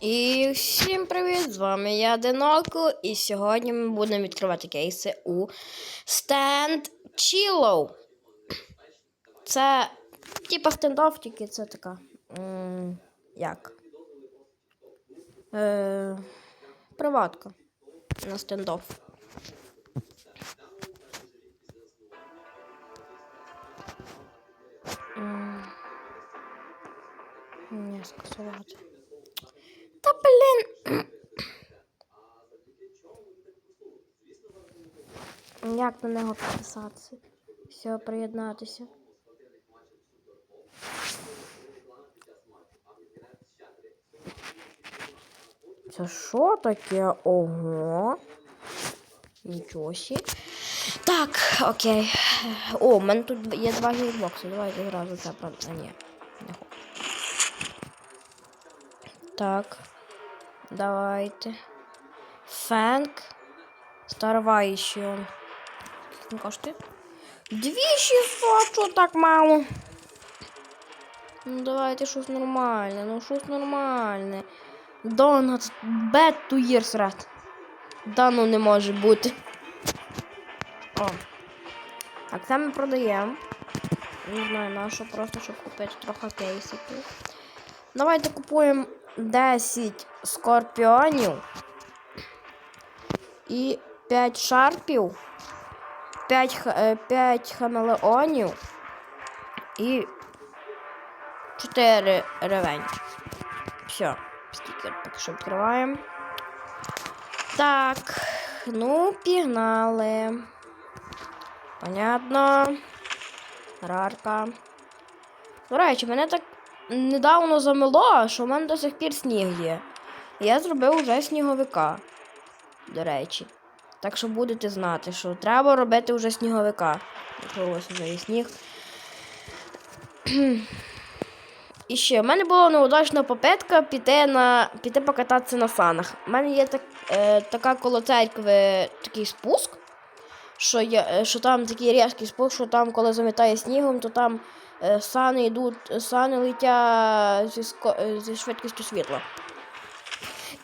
І всім привіт! З вами я Деноко, і сьогодні ми будемо відкривати кейси у Stand Chillow. Це типа стендов, тільки це така. як? Е, приватка на стендов. Ні, скасувати. Та блін. Як на нього підписатися? Все, приєднатися. Це що таке? Ого. Нічого сі. Так, окей. О, у мене тут є два гейрбокси. Давайте зразу це правда. А, ні. Не. Так. Давайте. Фенк. Старва ще. Скільки він коштує? 2600, що так мало? Ну давайте щось нормальне, ну щось нормальне. Донат, bad two years red. Да ну не може бути. О. Так, це ми продаємо. Не знаю, на що, просто щоб купити трохи кейсиків. Давайте купуємо 10 скорпіонів і 5 шарпів, 5, е, 5 хамелеонів і 4 ревенч. Все, стікер поки що відкриваємо. Так, ну, пігнали. Понятно. Рарка. До речі, мене так недавно замело, що в мене до сих пір сніг є. Я зробив вже сніговика. До речі. Так що будете знати, що треба робити вже сніговика. Якщо у вас вже є сніг. І ще, в мене була неудачна попитка піти на піти покататися на санах. У мене є так, е, така коло церкви такий спуск, що, я, е, що там такий різкий спуск, що там, коли замітає снігом, то там сани йдуть, сани летять зі, е, зі швидкістю світла.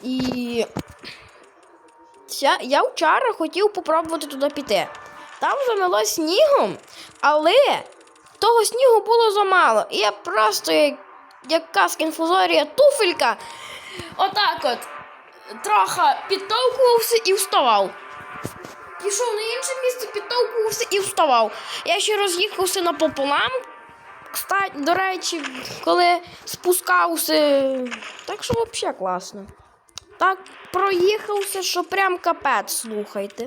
І ця, я вчора хотів попробувати туди піти. Там замело снігом, але того снігу було замало. І я просто як, як каска інфузорія туфелька, отак от трохи підтовкувався і вставав. Пішов на інше місце, підтовкувався і вставав. Я ще роз'їхався напополам. Кстати, до речі, коли спускався. Так що взагалі класно. Так проїхався, що прям капець, слухайте.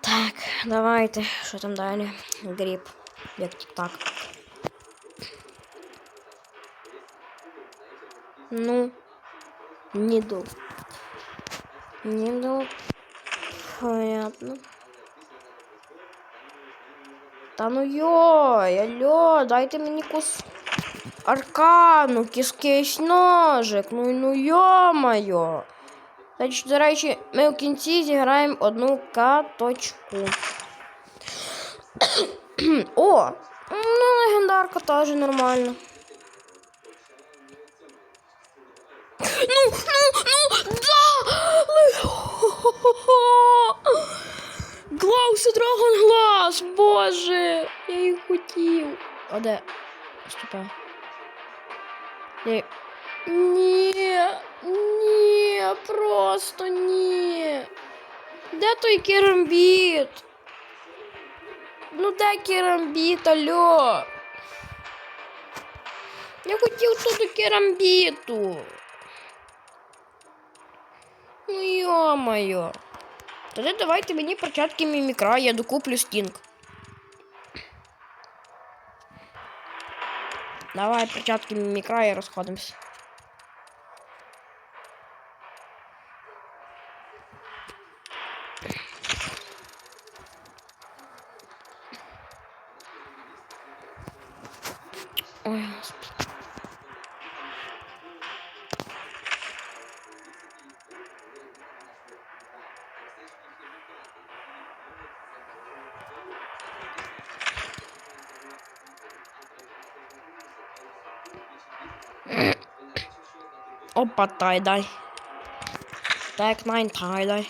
Так, давайте. Що там далі? Гріб. Як тік-так. Ну. Нідл. Нідл. Понятно. Та ну йой, алло, дайте мені кус. Аркану, кіскись ножик. Ну ну йо-моє. До речі, ми в кінці зіграємо одну каточку. О! Ну, легендарка теж нормально. Ну, ну, ну, да! Глаус Драгон Глас, боже! Я їх хотів. А де? Ступай. Я... Ні, ні, просто ні. Де той керамбіт? Ну де керамбіт, алло? Я хотів тут керамбіту. Ну йо-моє. Тоді давайте мені перчатки мімікра, я докуплю стінг. Давай перчатки мімікра і розходимося. Опа, тайдай. Так, найн тайдай.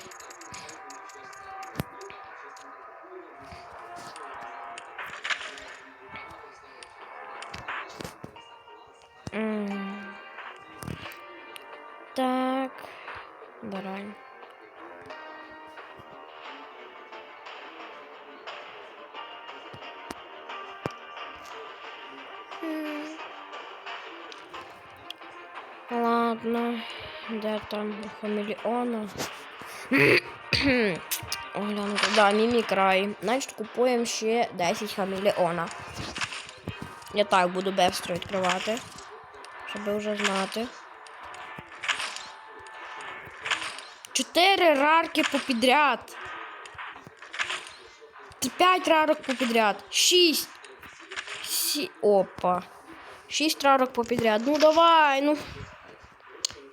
Де там хамелеона? Оглянути. Да, мімікрай. Значить, купуємо ще 10 хамелеона. Я так буду бестро відкривати. Щоб вже знати. Чотири рарки попідряд. П'ять рарок попідряд. Шість. Сі... Опа. Шість рарок попідряд. Ну давай, ну.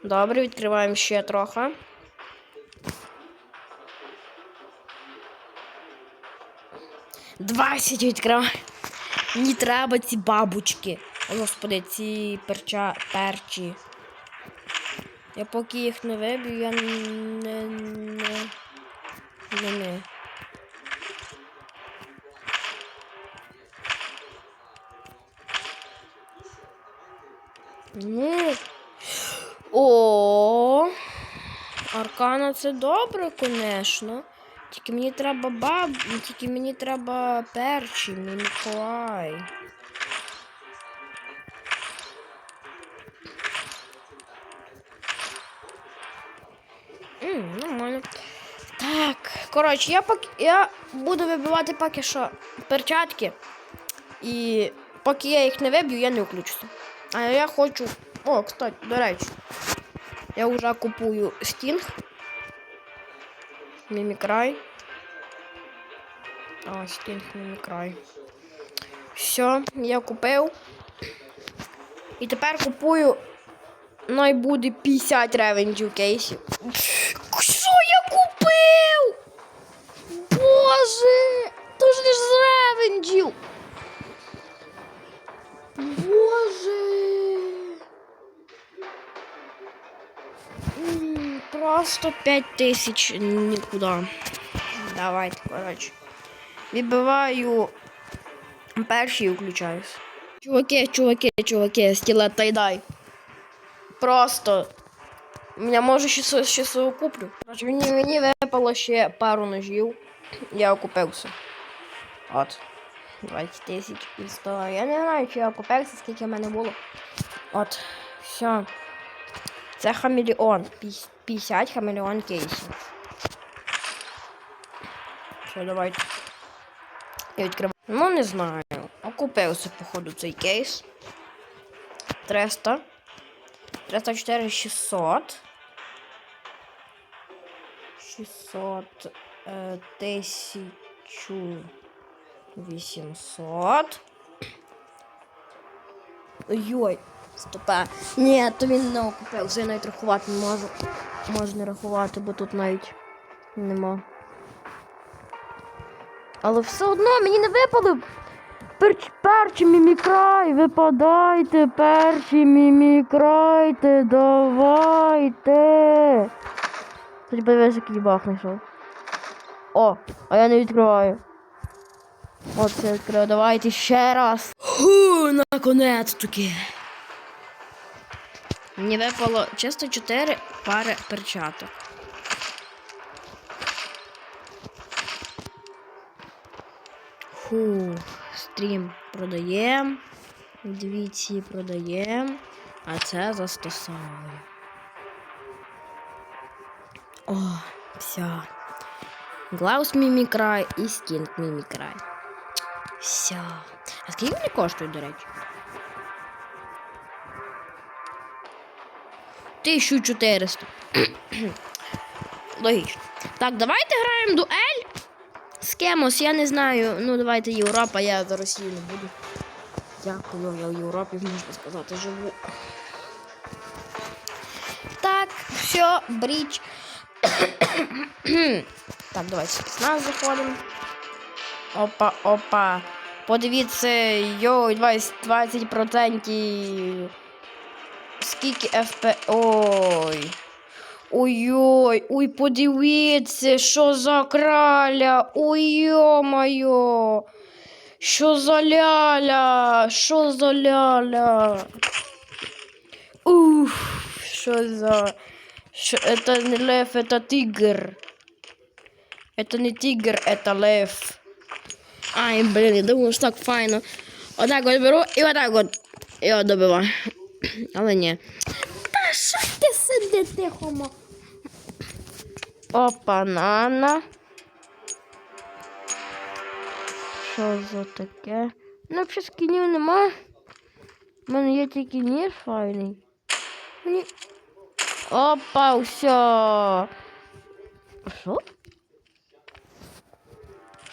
Добре, відкриваємо ще трохи. Двадцять відкриваємо. Мені треба ці бабочки. О, Господи, ці перча... перчі. Я поки їх не виб'ю, я не. не. не. не. Ну. О. Аркана це добре, звісно. Тільки мені треба баб. Тільки мені треба перчі, Миколай. М, Нормально. Так, коротше, я поки я буду вибивати поки що перчатки. І поки я їх не виб'ю, я не включуся. А я хочу. О, кстати, до речі. Я вже купую стінг. Мімікрай. А, стінг мімікрай. Все, я купив. І тепер купую. Найбуде 50 ревенджів кейсів. Що я купив? Боже! То ж не ж ревенджів. Боже. Просто 5 тисяч нікуди. Давайте, коротше. Відбиваю перший включаюсь. Чуваки, чуваки, чуваки, стілет тайдай. Просто. Я може ще, свого куплю. Коротше, мені, мені випало ще пару ножів. Я окупився. От. 20 тисяч і 100. Я не знаю, чи я окупився, скільки в мене було. От. Все. Це хамелеон. Піс- 50 хамелеон кейсів. Все, давайте. Я відкриваю. Ну, не знаю. Окупився, походу, цей кейс. 300. 304 600. 600 е, 1800. Ой-ой, стопе. Ні, то він не окупився, я навіть рахувати не можу. Не рахувати, бо тут навіть нема. Але все одно мені не випали. Перч, перчі мімікрай, випадайте, перчі мімікрайте, давайте. Хоч подивись, який баг знайшов. О, а я не відкриваю. От це відкрив. Давайте ще раз. Ху, наконець таки. Мені випало чисто 4 пари перчаток. Фу, стрім продаємо. Дві ці продаємо. А це застосовуємо. О, все. Глаус мімікрай і стінг мімікрай. Все. А скільки вони коштують, до речі? 1400. Логічно. Так, давайте граємо дуель. З кимось, я не знаю. Ну, давайте Європа, я за Росію не буду. Дякую, я в Європі, можна сказати, живу. Так, все, бріч. так, давайте з нас заходимо. Опа, опа. Подивіться, 20%. 20% скільки ФП. Ой. Ой-ой, ой, подивіться, що за краля. Ой, йо-моє. Що за ляля? Що за ляля? Уф, що за... Що, это не лев, это тигр. Это не тигр, это лев. Ай, блін, я думаю, що так файно. Отак от беру і отак от. І от добиваю. Але ні. Та що ти сиди тихо? мо? Опа, нана. Що за таке? Ну, взагалі скінів нема. У мене є тільки ніж файний. Мені... Опа, все. Що?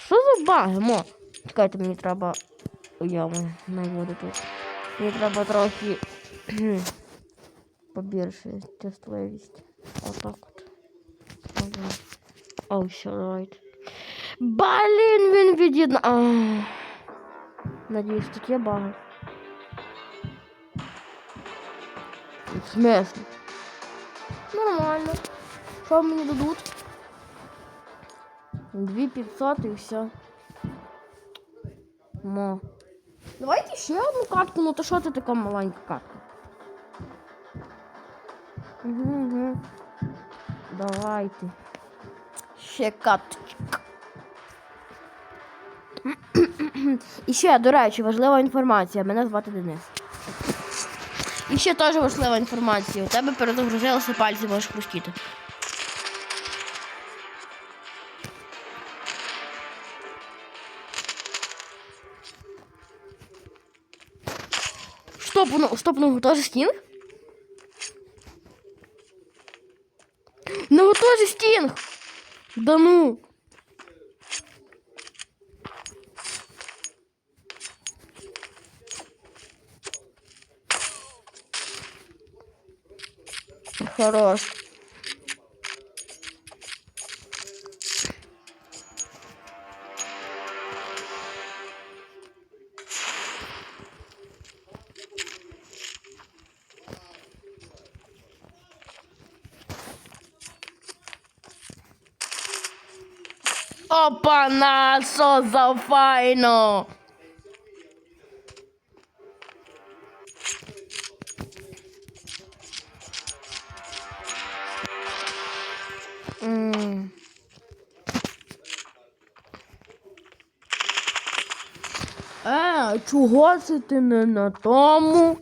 Що за баги, мо? Чекайте, мені треба. Яму наводи тут. Мені треба трохи побільше тестливість. Отак от. Ага. О, все, давайте. Блін, він від'єдна. А. Надіюсь, тут є баги. В смысле? Нормально. Що мені дадуть? 2500 і все. Мо. Давайте ще одну катку, ну то що це така маленька катка? Угу, угу. Давайте. Ще каточка. І ще, до речі, важлива інформація. Мене звати Денис. І ще теж важлива інформація. У тебе перезагрузилися пальці, можеш хрустіти. Стоп, ну, стоп, ну теж стінг? Ну теж стінг! Да ну! Хорош. Опа-на, що за файно! М. Е, чого це ти не на тому?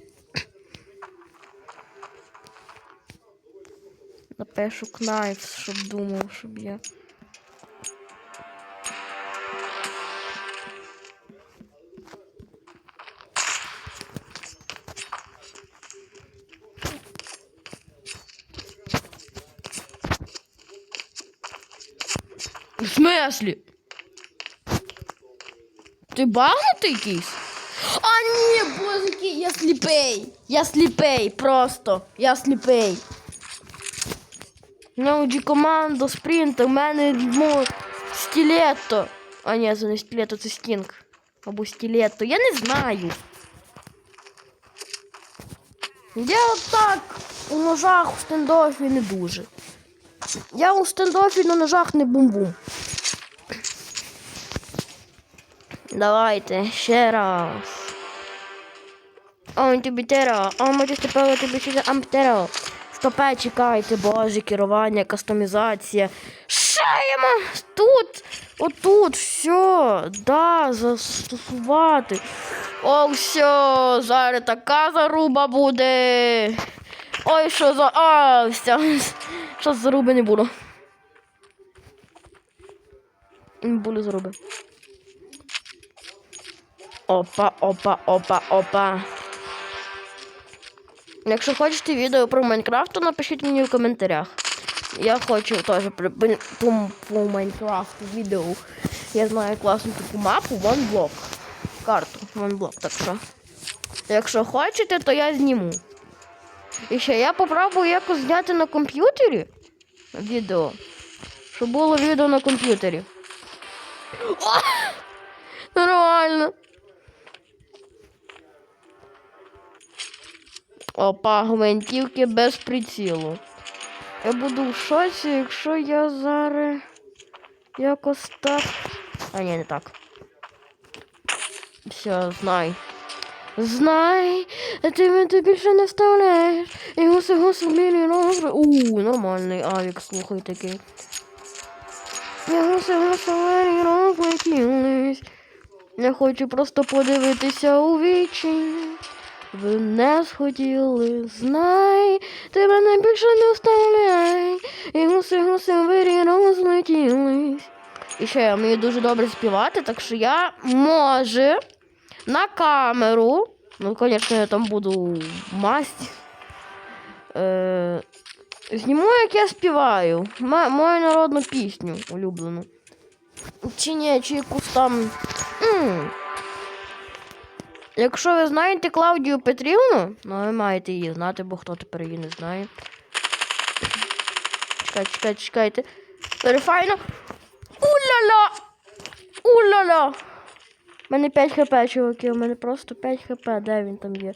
Напишу кнайф, щоб думав, щоб я. В смысле? Ти багнутий якийсь? А ні, боже, я сліпий. Я сліпий, просто. Я сліпий. Ну, ді командо, спринт, у мене ну. А ні, це не стілетто, це стінг. Або стілетто. Я не знаю. Я отак у ножах у стендофі не дуже. Я у стендофі на ножах не бум-бум. Давайте, ще раз. Ой, тобі теро. О, ми тепер тобі ще амтеро. Стопе, чекайте, боже, керування, кастомізація. Шаємо! Тут, отут, все, да, застосувати. О, все, зараз така заруба буде. Ой, що за. А, все. Що за заруби не буду. Не буду заруби. Опа, опа, опа, опа. Якщо хочете відео про Майнкрафт, то напишіть мені в коментарях. Я хочу теж по Майнкрафту відео. Я знаю класну таку мапу OneBlock. Карту OneBlock, так що. Якщо хочете, то я зніму. І ще я попробую якось зняти на комп'ютері відео. Щоб було відео на комп'ютері. Нормально. Опа, гвинтівки без прицілу. Я буду в шоці, якщо я зараз якось так. А ні, не так. Все, знай. Знай, ти мене більше не вставляєш. І гуси гуси мілі розби. У, нормальний авік, слухай такий. Я гуси гуси мілі розлетілись. Я хочу просто подивитися у вічі. Ви не схотіли, знай, ти мене більше не вставляй. І гуси гуси вирі розлетілись. І ще я вмію дуже добре співати, так що я можу на камеру. Ну, звісно, я там буду в масті. Е, зніму, як я співаю. М- мою народну пісню улюблену. Чи ні, чи якусь там. м. Якщо ви знаєте Клаудію Петрівну, ну ви маєте її знати, бо хто тепер її не знає. Чекайте, чекайте, чекайте. Перефайно. Уля-ля! Уля-ля! У мене 5 хп, чуваки, у мене просто 5 хп, де він там є?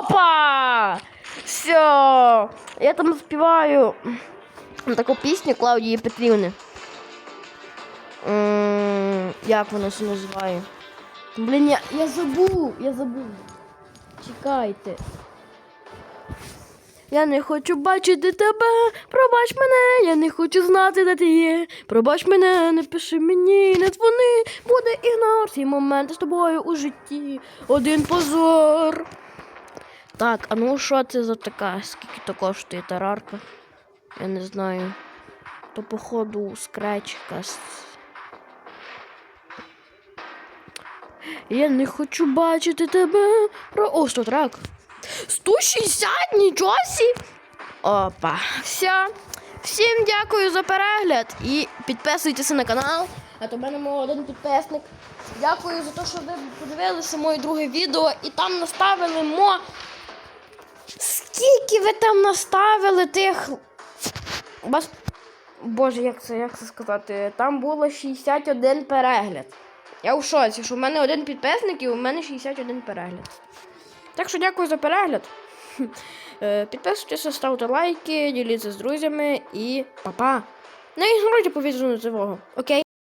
Опа! Все! Я там співаю таку пісню Клаудії Петрівни. Як вона це називає? Блін, я, я забув, я забув. Чекайте. Я не хочу бачити тебе, пробач мене, я не хочу знати, де ти є. Пробач мене, не пиши мені, не дзвони, буде ігнор. Ці моменти з тобою у житті. Один позор. Так, а ну що це за така? Скільки то коштує тарарка? Я не знаю. То походу скреч якась. Я не хочу бачити тебе. Про... О, 100 трак. 160, нічого сі. Опа, все. Всім дякую за перегляд і підписуйтеся на канал. А то в мене мов один підписник. Дякую за те, що ви подивилися моє друге відео і там наставили мо. Скільки ви там наставили тих. Бас... Боже, як це, як це сказати? Там було 61 перегляд. Я в шоці, що в мене один підписник і у мене 61 перегляд. Так що дякую за перегляд. Е, Підписуйтеся, ставте лайки, діліться з друзями і па-па. Не ігноруйте повітряну тривогу, окей?